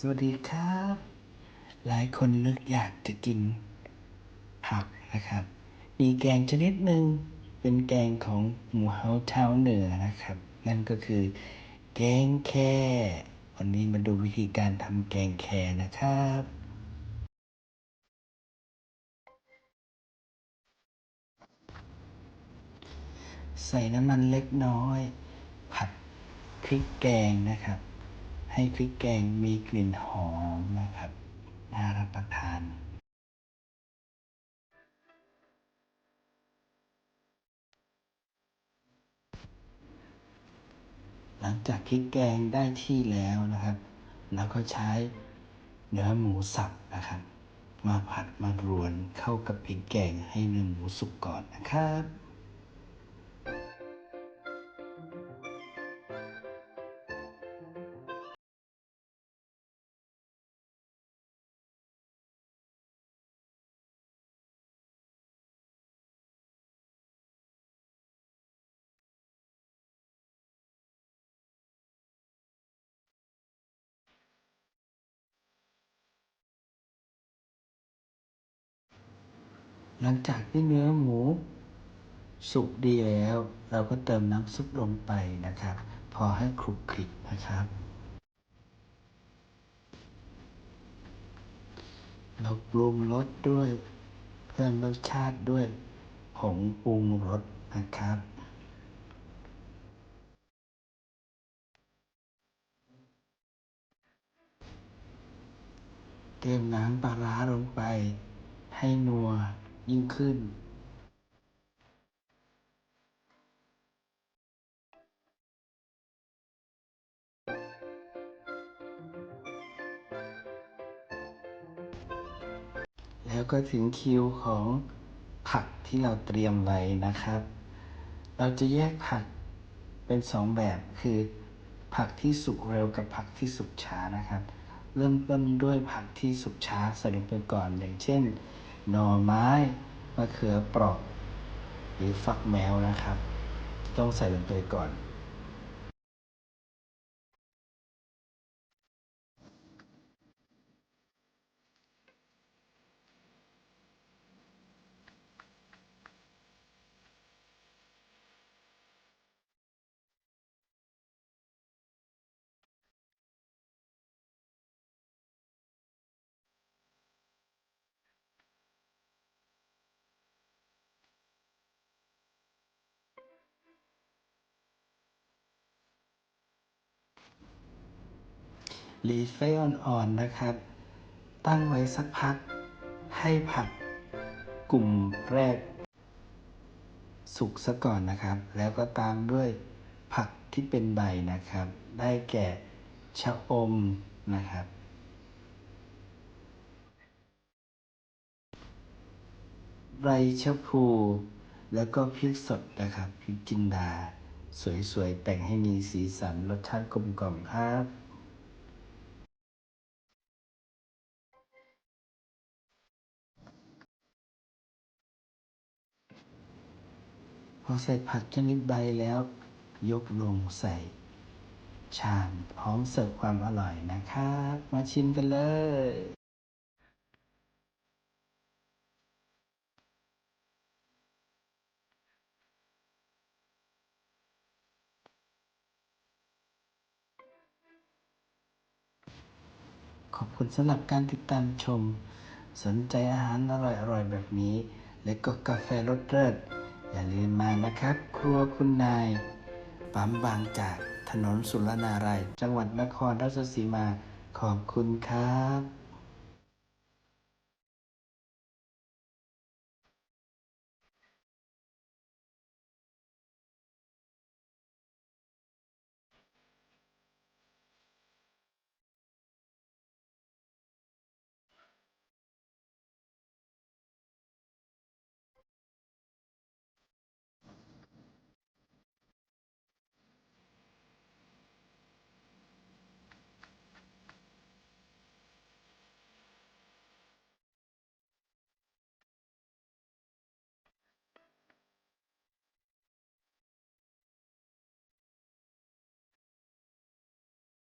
สวัสดีครับ หลายคนนึกอยากจะกินผักนะครับ มีแกงชนิดหนึ่งเป็นแกงของหมู่เฮาชาเหนือนะครับ นั่นก็คือ แกงแค่วันนี้มาดูวิธีการทำแกงแค่นะครับใส่น้ำมันเล็กน้อย ผัดพริกแกงนะครับ ให้พริกแกงมีกลิ่นหอมนะครับ น่ารับประทานหลังจากพริกแกงได้ที่แล้วนะครับเราก็ใช้เนื้อหมูสับนะครับ มาผัดมารวนเข้ากับพริกแกงให้เนื้อหมูสุกก่อนนะครับ หลังจากที่เนื้อหมูสุกดีแล้ว เราก็เติมน้ำซุปลงไปนะครับ พอให้คลุกคลิกนะครับ เราปรุงรสด้วยเพิ่มรสชาติด้วยผงปรุงรสนะครับเติมน้ำปลาร้าลงไปให้นัว ยิ่งขึ้นแล้วก็ถึงคิวของผักที่เราเตรียมไว้นะครับ เราจะแยกผักเป็นสองแบบคือ ผักที่สุกเร็วกับผักที่สุกช้านะครับ เริ่มต้นด้วยผักที่สุกช้าใส่ลงไปก่อนอย่างเช่น หน่อไม้มะเขือเปราะหรือฟักแมวนะครับ ต้องใส่ลงไปก่อน หลีไฟอ่อนๆนะครับ ตั้งไว้สักพักให้ผักกลุ่มแรก สุกซะก่อนนะครับ แล้วก็ตามด้วยผักที่เป็นใบนะครับ ได้แก่ชะอมนะครับ ไรชะพู แล้วก็พริกสดนะครับพริกจินดา สวยๆ แต่งให้มีสีสันรสชาติกลมกล่อมครับ พอใส่ผักชนิดใบแล้ว ยกลงใส่ชามพร้อมเสิร์ฟความอร่อยนะครับ มาชิมกันเลยขอบคุณสำหรับการติดตามชม สนใจอาหารอร่อยๆ แบบนี้ และก็กาแฟรสเลิศ อย่าลืมมานะครับ ครัวคุณนาย ปั๊มบางจากถนนสุรนารายจังหวัดนครราชสีมา ขอบคุณครับ